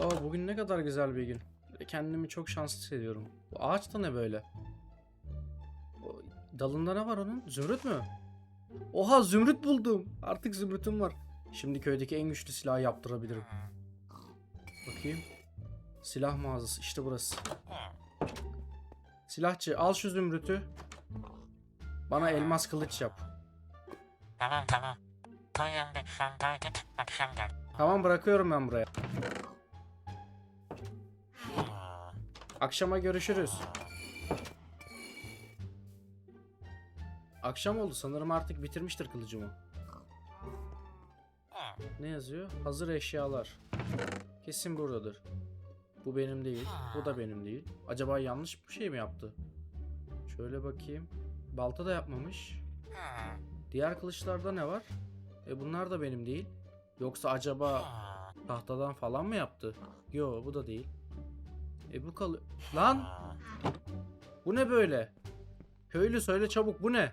Aa, bugün ne kadar güzel bir gün. Kendimi çok şanslı hissediyorum. Bu ağaç da ne böyle? O, dalında ne var onun? Zümrüt mü? Oha zümrüt buldum. Artık zümrütüm var. Şimdi köydeki en güçlü silahı yaptırabilirim. Bakayım. Silah mağazası işte burası. Silahçı al şu zümrütü. Bana elmas kılıç yap. Tamam tamam. Tamam bırakıyorum ben buraya. Akşama görüşürüz. Akşam oldu sanırım artık bitirmiştir kılıcımı. Ne yazıyor? Hazır eşyalar. Kesin buradadır. Bu benim değil. Bu da benim değil. Acaba yanlış bir şey mi yaptı? Şöyle bakayım. Balta da yapmamış. Diğer kılıçlarda ne var? E bunlar da benim değil. Yoksa acaba tahtadan falan mı yaptı? Yo bu da değil. E bu kalı... Lan! Bu ne böyle? Köylü söyle çabuk bu ne?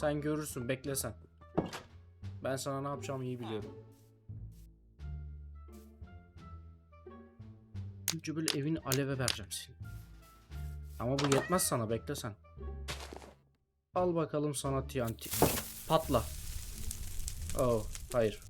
Sen görürsün bekle sen. Ben sana ne yapacağımı iyi biliyorum. Önce böyle evini aleve vereceğim seni. Ama bu yetmez sana bekle sen. Al bakalım sana TNT. Patla. Oh hayır.